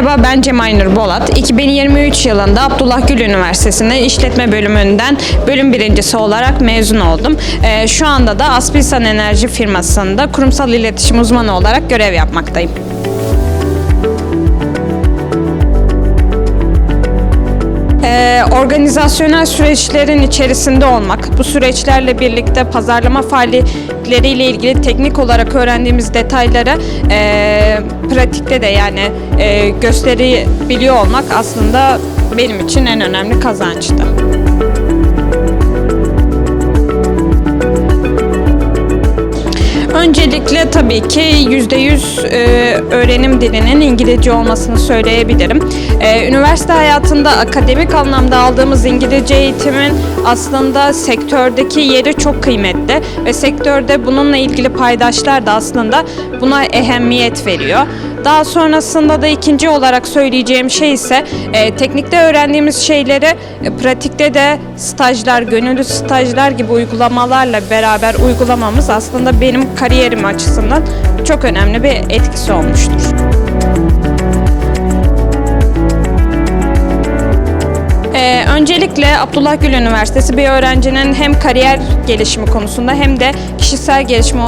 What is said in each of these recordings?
Merhaba ben Cemaynur Bolat. 2023 yılında Abdullah Gül Üniversitesi'nde işletme bölümünden bölüm birincisi olarak mezun oldum. Ee, şu anda da Aspilsan Enerji firmasında kurumsal iletişim uzmanı olarak görev yapmaktayım. Organizasyonel süreçlerin içerisinde olmak, bu süreçlerle birlikte pazarlama faaliyetleriyle ilgili teknik olarak öğrendiğimiz detayları e, pratikte de yani e, gösterebiliyor olmak aslında benim için en önemli kazançtı. Öncelikle tabii ki %100 e, öğrenim dilinin İngilizce olmasını söyleyebilirim. E, üniversite hayatında akademik anlamda aldığımız İngilizce eğitimin aslında sektördeki yeri çok kıymetli ve sektörde bununla ilgili paydaşlar da aslında buna ehemmiyet veriyor. Daha sonrasında da ikinci olarak söyleyeceğim şey ise e, teknikte öğrendiğimiz şeyleri e, pratikte de stajlar, gönüllü stajlar gibi uygulamalarla beraber uygulamamız aslında benim kariyerim açısından çok önemli bir etkisi olmuştur. Öncelikle Abdullah Gül Üniversitesi bir öğrencinin hem kariyer gelişimi konusunda hem de kişisel gelişimi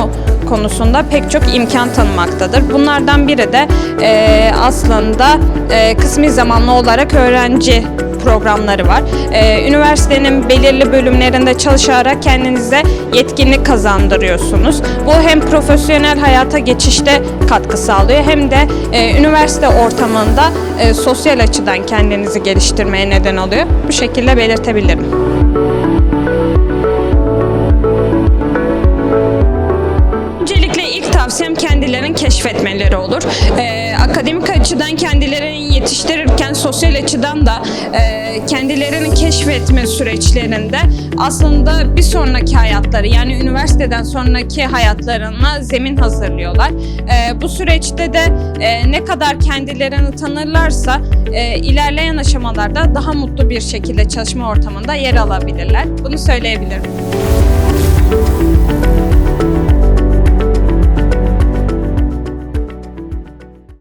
konusunda pek çok imkan tanımaktadır. Bunlardan biri de e, aslında e, kısmi zamanlı olarak öğrenci programları var. Ee, üniversitenin belirli bölümlerinde çalışarak kendinize yetkinlik kazandırıyorsunuz. Bu hem profesyonel hayata geçişte katkı sağlıyor hem de e, üniversite ortamında e, sosyal açıdan kendinizi geliştirmeye neden oluyor. Bu şekilde belirtebilirim. Tavsiyem kendilerini keşfetmeleri olur. Ee, akademik açıdan kendilerini yetiştirirken sosyal açıdan da e, kendilerini keşfetme süreçlerinde aslında bir sonraki hayatları yani üniversiteden sonraki hayatlarına zemin hazırlıyorlar. Ee, bu süreçte de e, ne kadar kendilerini tanırlarsa e, ilerleyen aşamalarda daha mutlu bir şekilde çalışma ortamında yer alabilirler. Bunu söyleyebilirim.